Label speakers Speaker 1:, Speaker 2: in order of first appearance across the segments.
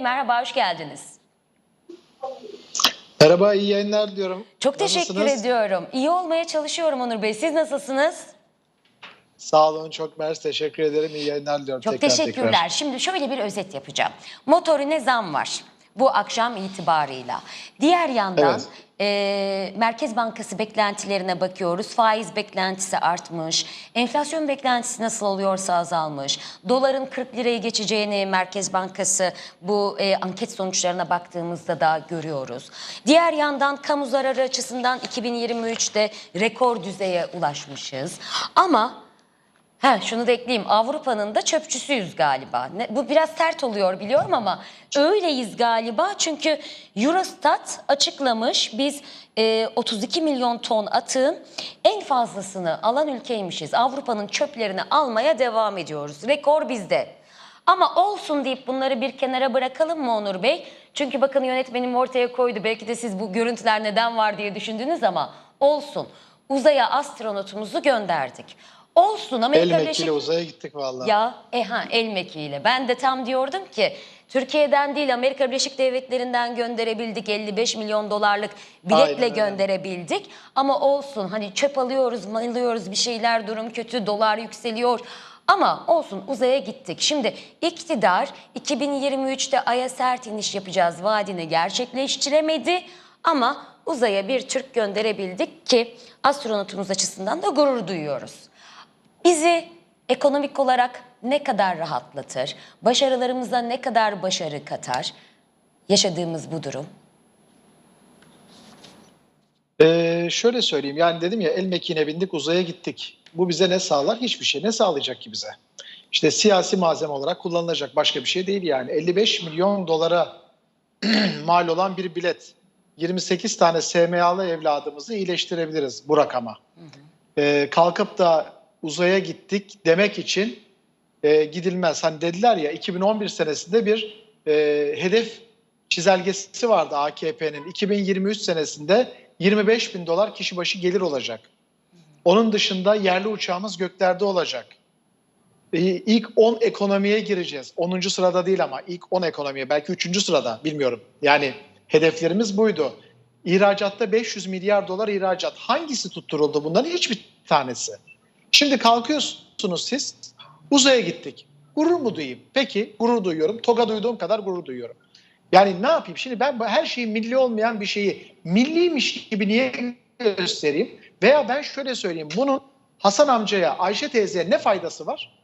Speaker 1: merhaba, hoş geldiniz.
Speaker 2: Merhaba, iyi yayınlar diliyorum.
Speaker 1: Çok teşekkür
Speaker 2: Nasılsınız?
Speaker 1: ediyorum. İyi olmaya çalışıyorum Onur Bey. Siz nasılsınız?
Speaker 2: Sağ olun, çok mersi. Teşekkür ederim. İyi yayınlar diliyorum.
Speaker 1: Çok
Speaker 2: tekrar,
Speaker 1: teşekkürler.
Speaker 2: tekrar.
Speaker 1: Şimdi şöyle bir özet yapacağım. Motorine zam var bu akşam itibarıyla. Diğer yandan
Speaker 2: Evet.
Speaker 1: E, Merkez Bankası beklentilerine bakıyoruz. Faiz beklentisi artmış. Enflasyon beklentisi nasıl oluyorsa azalmış. Doların 40 lirayı geçeceğini Merkez Bankası bu e, anket sonuçlarına baktığımızda da görüyoruz. Diğer yandan kamu zararı açısından 2023'te rekor düzeye ulaşmışız. Ama Ha şunu da ekleyeyim. Avrupa'nın da çöpçüsüyüz galiba. Ne, bu biraz sert oluyor biliyorum ama öyleyiz galiba. Çünkü Eurostat açıklamış biz e, 32 milyon ton atığın en fazlasını alan ülkeymişiz. Avrupa'nın çöplerini almaya devam ediyoruz. Rekor bizde. Ama olsun deyip bunları bir kenara bırakalım mı Onur Bey? Çünkü bakın yönetmenim ortaya koydu. Belki de siz bu görüntüler neden var diye düşündünüz ama olsun. Uzaya astronotumuzu gönderdik. Olsun Amerika
Speaker 2: El
Speaker 1: Birleşik...
Speaker 2: uzaya gittik vallahi.
Speaker 1: Ya e ha el mekiğiyle. Ben de tam diyordum ki Türkiye'den değil Amerika Birleşik Devletleri'nden gönderebildik 55 milyon dolarlık biletle
Speaker 2: Aynen
Speaker 1: gönderebildik. Ama olsun hani çöp alıyoruz, alıyoruz bir şeyler durum kötü, dolar yükseliyor. Ama olsun uzaya gittik. Şimdi iktidar 2023'te Ay'a sert iniş yapacağız vaadini gerçekleştiremedi. Ama uzaya bir Türk gönderebildik ki astronotumuz açısından da gurur duyuyoruz. Bizi ekonomik olarak ne kadar rahatlatır? Başarılarımıza ne kadar başarı katar? Yaşadığımız bu durum.
Speaker 2: Ee, şöyle söyleyeyim, yani dedim ya el mekiğine bindik uzaya gittik. Bu bize ne sağlar? Hiçbir şey. Ne sağlayacak ki bize? İşte siyasi malzeme olarak kullanılacak başka bir şey değil yani. 55 milyon dolara mal olan bir bilet. 28 tane SMA'lı evladımızı iyileştirebiliriz bu rakama. Ee, kalkıp da uzaya gittik demek için e, gidilmez. Hani dediler ya 2011 senesinde bir e, hedef çizelgesi vardı AKP'nin. 2023 senesinde 25 bin dolar kişi başı gelir olacak. Onun dışında yerli uçağımız göklerde olacak. E, İlk 10 ekonomiye gireceğiz. 10. sırada değil ama ilk 10 ekonomiye belki 3. sırada bilmiyorum. Yani hedeflerimiz buydu. İhracatta 500 milyar dolar ihracat. Hangisi tutturuldu bunların? Hiçbir tanesi. Şimdi kalkıyorsunuz siz uzaya gittik. Gurur mu duyayım? Peki gurur duyuyorum. Toga duyduğum kadar gurur duyuyorum. Yani ne yapayım? Şimdi ben her şeyi milli olmayan bir şeyi milliymiş gibi niye göstereyim? Veya ben şöyle söyleyeyim. Bunun Hasan amcaya, Ayşe teyzeye ne faydası var?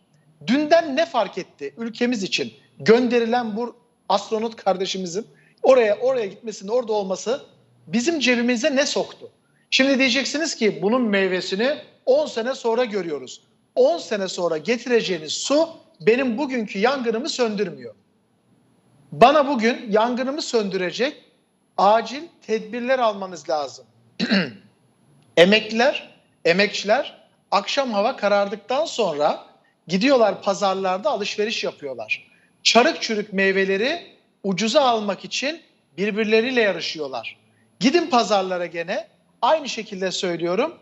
Speaker 2: Dünden ne fark etti ülkemiz için gönderilen bu astronot kardeşimizin oraya oraya gitmesinin orada olması bizim cebimize ne soktu? Şimdi diyeceksiniz ki bunun meyvesini 10 sene sonra görüyoruz. 10 sene sonra getireceğiniz su benim bugünkü yangınımı söndürmüyor. Bana bugün yangınımı söndürecek acil tedbirler almanız lazım. Emekliler, emekçiler akşam hava karardıktan sonra gidiyorlar pazarlarda alışveriş yapıyorlar. Çarık çürük meyveleri ucuza almak için birbirleriyle yarışıyorlar. Gidin pazarlara gene aynı şekilde söylüyorum.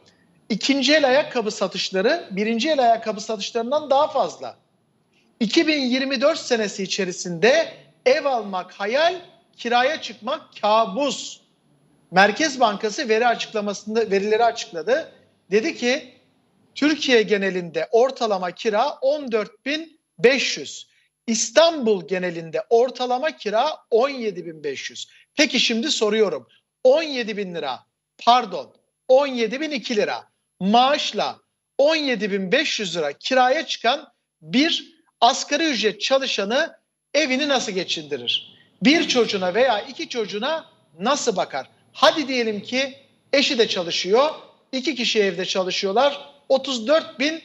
Speaker 2: İkinci el ayakkabı satışları birinci el ayakkabı satışlarından daha fazla. 2024 senesi içerisinde ev almak hayal, kiraya çıkmak kabus. Merkez Bankası veri açıklamasında verileri açıkladı. Dedi ki Türkiye genelinde ortalama kira 14.500. İstanbul genelinde ortalama kira 17.500. Peki şimdi soruyorum. 17.000 lira pardon 17.002 lira maaşla 17.500 lira kiraya çıkan bir asgari ücret çalışanı evini nasıl geçindirir? Bir çocuğuna veya iki çocuğuna nasıl bakar? Hadi diyelim ki eşi de çalışıyor, iki kişi evde çalışıyorlar, 34 bin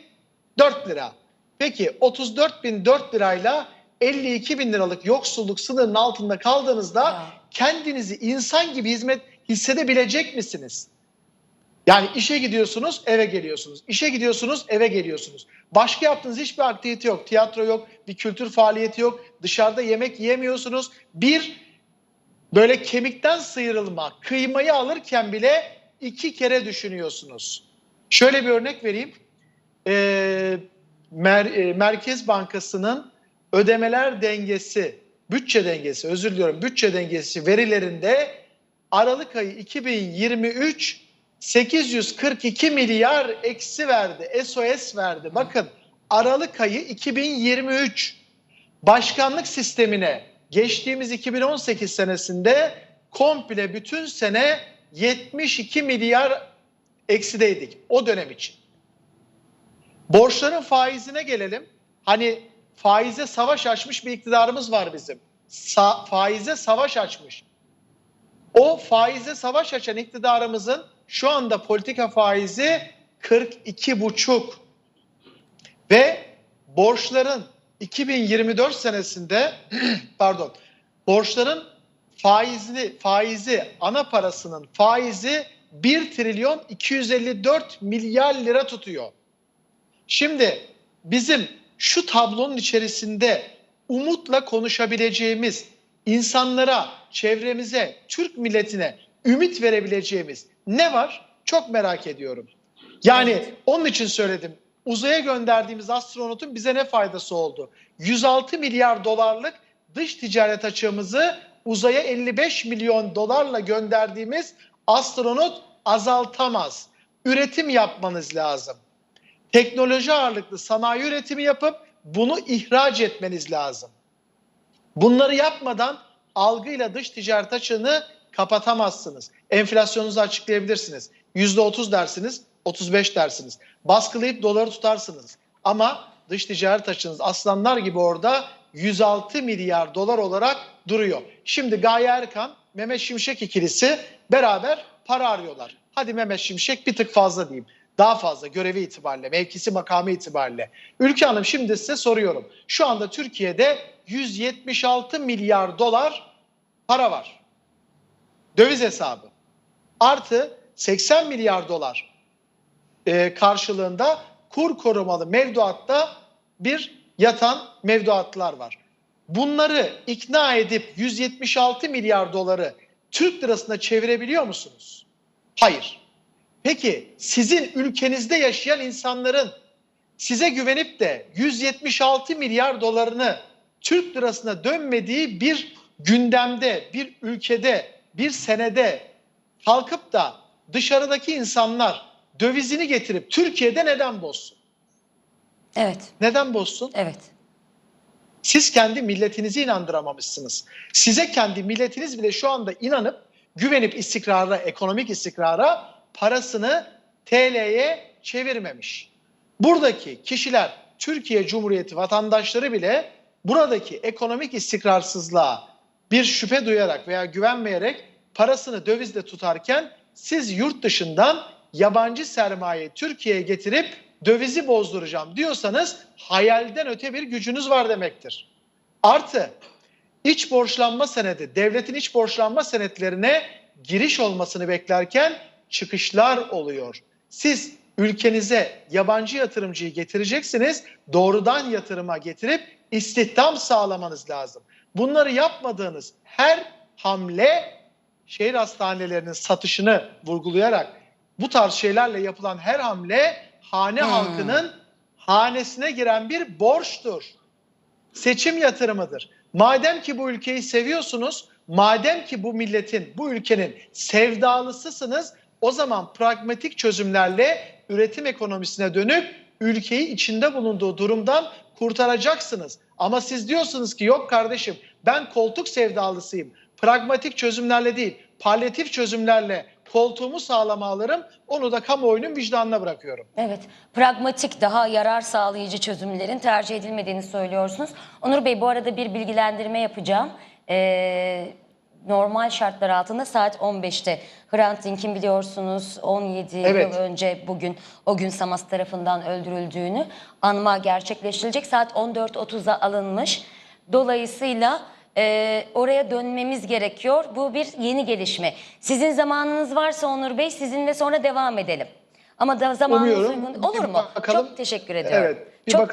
Speaker 2: 4 lira. Peki 34 bin 4 lirayla 52 bin liralık yoksulluk sınırının altında kaldığınızda
Speaker 1: Ya.
Speaker 2: kendinizi insan gibi hizmet hissedebilecek misiniz? Yani işe gidiyorsunuz, eve geliyorsunuz. İşe gidiyorsunuz, eve geliyorsunuz. Başka yaptığınız hiçbir aktivite yok. Tiyatro yok, bir kültür faaliyeti yok. Dışarıda yemek yiyemiyorsunuz. Bir böyle kemikten sıyrılma, kıymayı alırken bile iki kere düşünüyorsunuz. Şöyle bir örnek vereyim. Ee, Mer- e, Merkez Bankası'nın ödemeler dengesi bütçe dengesi, özür diliyorum, bütçe dengesi verilerinde Aralık ayı 2023 842 milyar eksi verdi, SOS verdi. Bakın Aralık ayı 2023 başkanlık sistemine geçtiğimiz 2018 senesinde komple bütün sene 72 milyar eksideydik o dönem için. Borçların faizine gelelim. Hani faize savaş açmış bir iktidarımız var bizim. Sa- faize savaş açmış. O faize savaş açan iktidarımızın şu anda politika faizi 42 buçuk ve borçların 2024 senesinde pardon borçların faizli faizi ana parasının faizi 1 trilyon 254 milyar lira tutuyor. Şimdi bizim şu tablonun içerisinde umutla konuşabileceğimiz, insanlara, çevremize, Türk milletine ümit verebileceğimiz ne var? Çok merak ediyorum. Yani
Speaker 1: Evet.
Speaker 2: onun için söyledim. Uzaya gönderdiğimiz astronotun bize ne faydası oldu? 106 milyar dolarlık dış ticaret açığımızı uzaya 55 milyon dolarla gönderdiğimiz astronot azaltamaz. Üretim yapmanız lazım teknoloji ağırlıklı sanayi üretimi yapıp bunu ihraç etmeniz lazım. Bunları yapmadan algıyla dış ticaret açığını kapatamazsınız. Enflasyonunuzu açıklayabilirsiniz. %30 dersiniz, 35 dersiniz. Baskılayıp doları tutarsınız. Ama dış ticaret açığınız aslanlar gibi orada 106 milyar dolar olarak duruyor. Şimdi Gaye Erkan, Mehmet Şimşek ikilisi beraber para arıyorlar. Hadi Mehmet Şimşek bir tık fazla diyeyim. Daha fazla görevi itibariyle, mevkisi makamı itibariyle. Ülke Hanım şimdi size soruyorum. Şu anda Türkiye'de 176 milyar dolar para var. Döviz hesabı. Artı 80 milyar dolar e, karşılığında kur korumalı mevduatta bir yatan mevduatlar var. Bunları ikna edip 176 milyar doları Türk lirasına çevirebiliyor musunuz? Hayır. Peki sizin ülkenizde yaşayan insanların size güvenip de 176 milyar dolarını Türk lirasına dönmediği bir gündemde, bir ülkede, bir senede kalkıp da dışarıdaki insanlar dövizini getirip Türkiye'de neden bozsun?
Speaker 1: Evet,
Speaker 2: Neden bozsun?
Speaker 1: evet.
Speaker 2: Siz kendi milletinizi inandıramamışsınız. Size kendi milletiniz bile şu anda inanıp güvenip istikrara, ekonomik istikrara parasını TL'ye çevirmemiş. Buradaki kişiler Türkiye Cumhuriyeti vatandaşları bile buradaki ekonomik istikrarsızlığa bir şüphe duyarak veya güvenmeyerek parasını dövizde tutarken siz yurt dışından yabancı sermaye Türkiye'ye getirip dövizi bozduracağım diyorsanız hayalden öte bir gücünüz var demektir. Artı iç borçlanma senedi, devletin iç borçlanma senetlerine giriş olmasını beklerken çıkışlar oluyor. Siz ülkenize yabancı yatırımcıyı getireceksiniz, doğrudan yatırıma getirip istihdam sağlamanız lazım. Bunları yapmadığınız her hamle şehir hastanelerinin satışını vurgulayarak bu tarz şeylerle yapılan her hamle hane
Speaker 1: Hmm.
Speaker 2: halkının hanesine giren bir borçtur. Seçim yatırımıdır. Madem ki bu ülkeyi seviyorsunuz, madem ki bu milletin, bu ülkenin sevdalısısınız, o zaman pragmatik çözümlerle üretim ekonomisine dönüp ülkeyi içinde bulunduğu durumdan kurtaracaksınız. Ama siz diyorsunuz ki yok kardeşim ben koltuk sevdalısıyım. Pragmatik çözümlerle değil, palyatif çözümlerle koltuğumu sağlama alırım. Onu da kamuoyunun vicdanına bırakıyorum.
Speaker 1: Evet, pragmatik daha yarar sağlayıcı çözümlerin tercih edilmediğini söylüyorsunuz. Onur Bey bu arada bir bilgilendirme yapacağım. Ee, normal şartlar altında saat 15'te Hrant Dink'in biliyorsunuz 17
Speaker 2: Evet.
Speaker 1: yıl önce bugün o gün Samas tarafından öldürüldüğünü anma gerçekleştirilecek. Saat 14.30'a alınmış. Dolayısıyla e, oraya dönmemiz gerekiyor. Bu bir yeni gelişme. Sizin zamanınız varsa Onur Bey sizinle sonra devam edelim. Ama da zamanınız
Speaker 2: Umuyorum.
Speaker 1: uygun olur mu?
Speaker 2: bakalım.
Speaker 1: Çok teşekkür ediyorum.
Speaker 2: Evet, bir
Speaker 1: Çok
Speaker 2: bakalım.